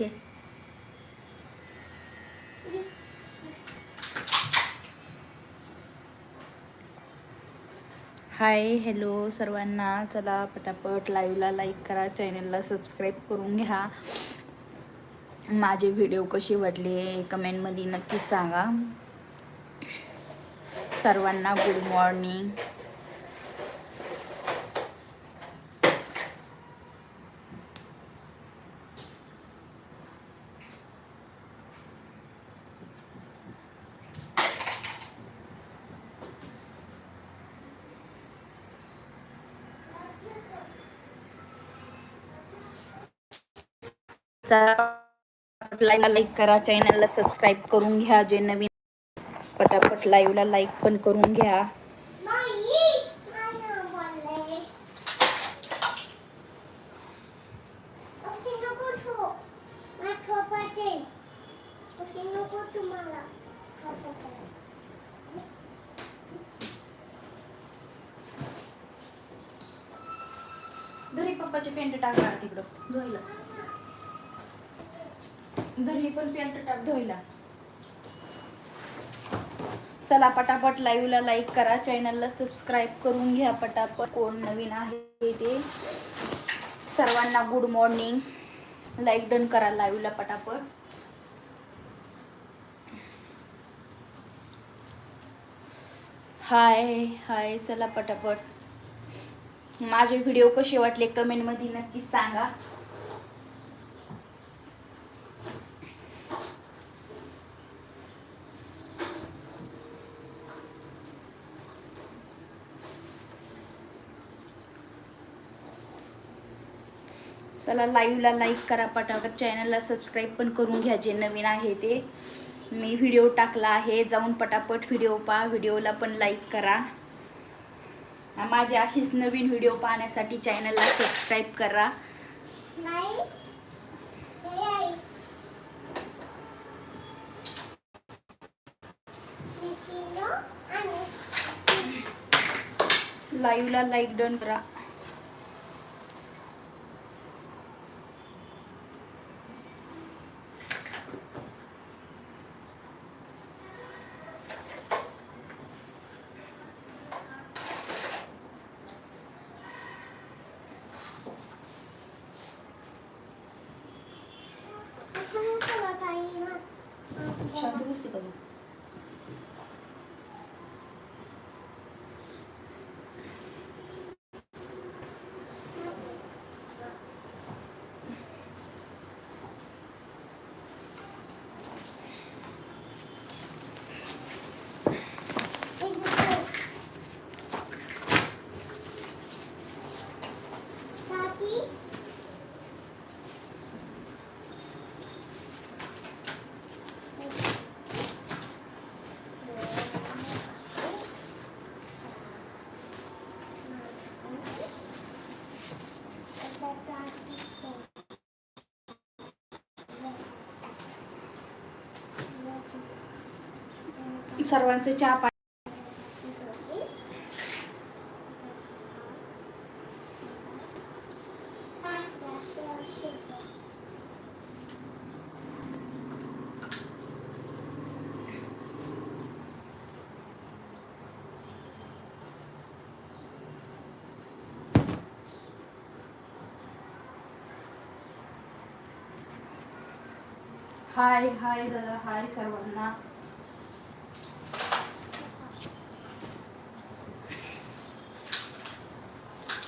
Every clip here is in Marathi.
घे हाय हॅलो सर्वांना. चला पटापट लाईव्हला लाईक करा चॅनलला सबस्क्राईब करून घ्या. माझे व्हिडिओ कसे वाटले कमेंटमध्ये नक्कीच सांगा. सर्वांना गुड मॉर्निंग लाईव्हला लाईक करा. चॅनलला सबस्क्राईब करून घ्या. जे नवीन पटापट लाईव्हला लाईक पण करून घ्या. घरी पप्पाचे पेंट टाकणार तिकडं. धुवायला. घरी पण पॅन्ट टाक धुवायला. चला पटापट लाईव्हला लाईक करा. चॅनलला सबस्क्राईब करून घ्या पटापट. कोण नवीन आहे ते? सर्वांना गुड मॉर्निंग लाईक डन करा लाईव्हला पटापट. हाय हाय चला पटापट. माझे व्हिडिओ कसे वाटले कमेंटमध्ये नक्कीच सांगा. चला लाईव्हला लाईक करा पटापट. चॅनलला सबस्क्राईब पण करून घ्या जे नवीन आहे ते. मी व्हिडिओ टाकला आहे जाऊन पटापट व्हिडिओ पहा. व्हिडिओला पण लाईक करा. माझे अशीच नवीन व्हिडिओ पाहण्यासाठी चॅनलला सबस्क्राईब करा. लाईव्हला लाईक डन करा. सर्वांचं चहा पाणी हाय हाय दादा हाय सर्वांना.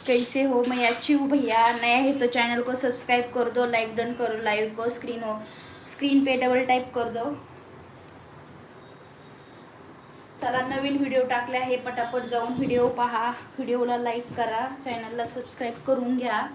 कैसे हो? मैं अच्छी हूँ भैया। नया है तो चैनल को सब्सक्राइब कर दो लाइक डन करो लाइव को स्क्रीन हो स्क्रीन पे डबल टाईप कर दो। चला नवीन व्हिडिओ टाकले आहे पटापट जाऊन व्हिडिओ पहा. व्हिडिओला लाईक करा चॅनलला सबस्क्राईब करून घ्या.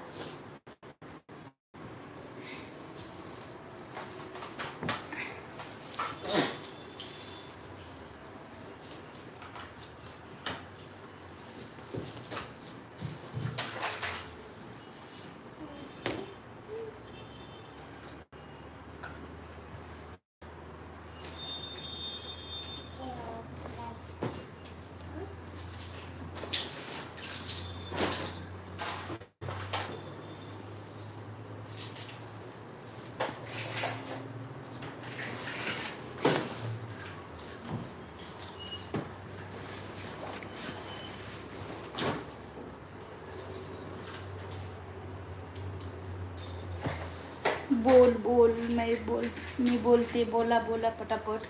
बोल बोल मी बोलते बोला बोला पटापट.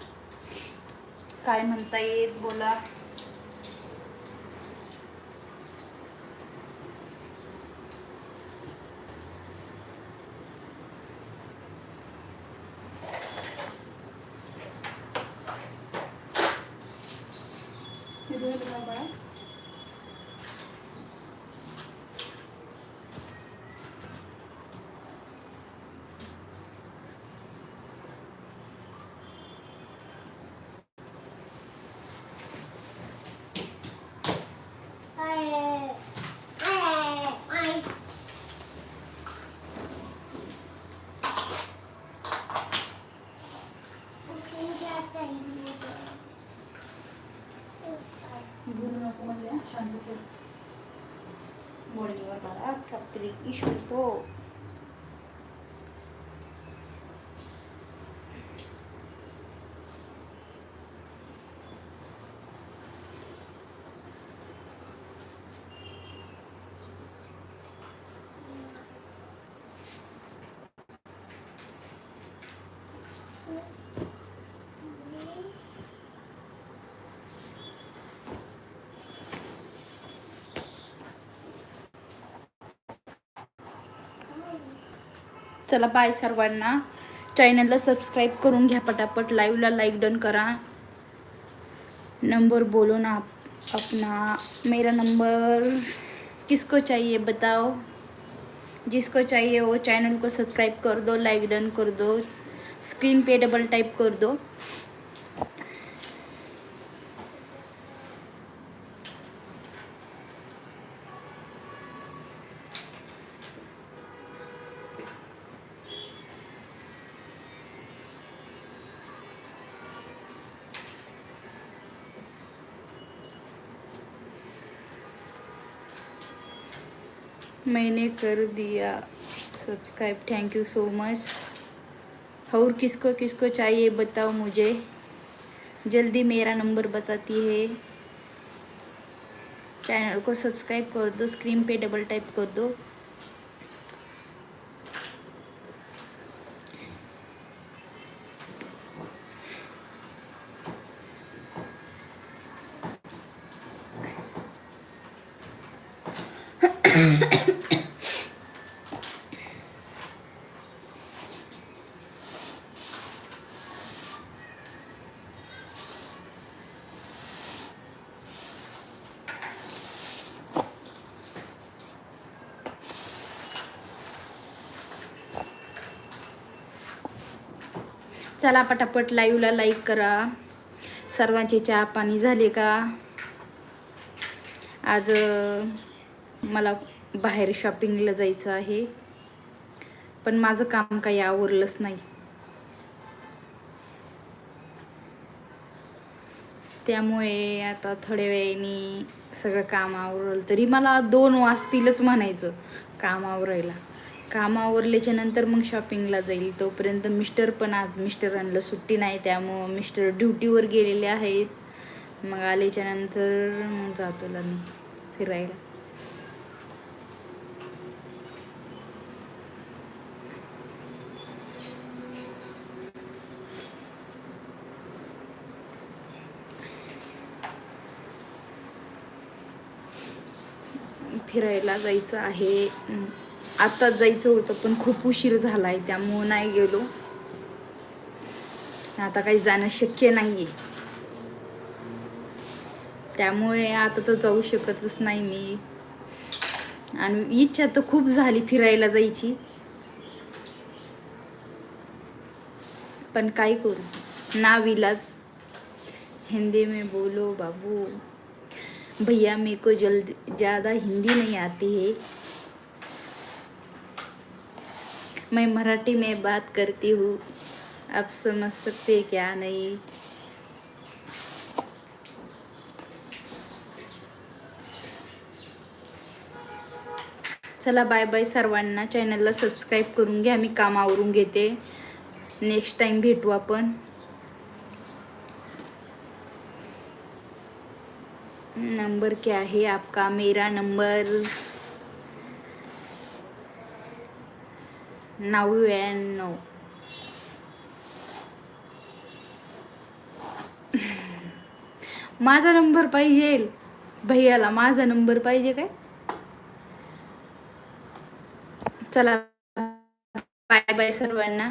काय म्हणता येत बोला. बोलू 一緒と。चला बाय सर्वांना. चैनल सब्सक्राइब करूँ घ्या पटापट. लाईव्हला लाईक डन करा. नंबर बोलो ना अपना. मेरा नंबर किसको चाहिए बताओ? जिसको चाहिए वो चैनल को सब्सक्राइब कर दो लाइक डन कर दो. स्क्रीन पे डबल टाइप कर दो. मैंने कर दिया subscribe thank you so much और किसको किसको चाहिए बताओ मुझे जल्दी मेरा नंबर बताती है चैनल को सब्सक्राइब कर दो स्क्रीन पे डबल टाइप कर दो चला पटापट लाईव्हला लाईक करा. सर्वांचे चहा पाणी झाले का? आज मला बाहेर शॉपिंगला जायचं आहे. पण माझं काम काही आवरलंच नाही. त्यामुळे आता थोड्या वेळाने सगळं काम आवरलं. तरी मला दोन वाजतीलच म्हणायचं काम आवरायला. काम आवरल्याच्या नंतर मग शॉपिंगला जाईल. तोपर्यंत मिस्टर पण आज मिस्टरांना सुट्टी नाही त्यामुळं मिस्टर ड्युटीवर गेलेले आहेत. मग आल्याच्यानंतर मग जातो मी फिरायला. फिरायला जायचं आहे. आत्ताच जायचं होतं पण खूप उशीर झाला आहे त्यामुळं नाही गेलो. आता काही जाणं शक्य नाही आहे त्यामुळे आता तर जाऊ शकतच नाही मी. आणि इच्छा तर खूप झाली फिरायला जायची. पण काय करू? नाविलाज हिंदी में बोलो बाबू. भैया मेरे को जल्द ज़्यादा हिंदी नहीं आती है। मैं मराठी में बात करती हूँ। आप समझ सकते हैं क्या? नहीं। चला बाय बाय सर्वांना चॅनलला सबस्क्राईब करून घ्या. मी कामावरून घेते. नेक्स्ट टाइम भेटू आपण. नंबर क्या है आपका? मेरा नंबर नव्याण्णव. माझा नंबर पाहिजे. भैयाला माझा नंबर पाहिजे काय? चला बाय बाय सर्वांना.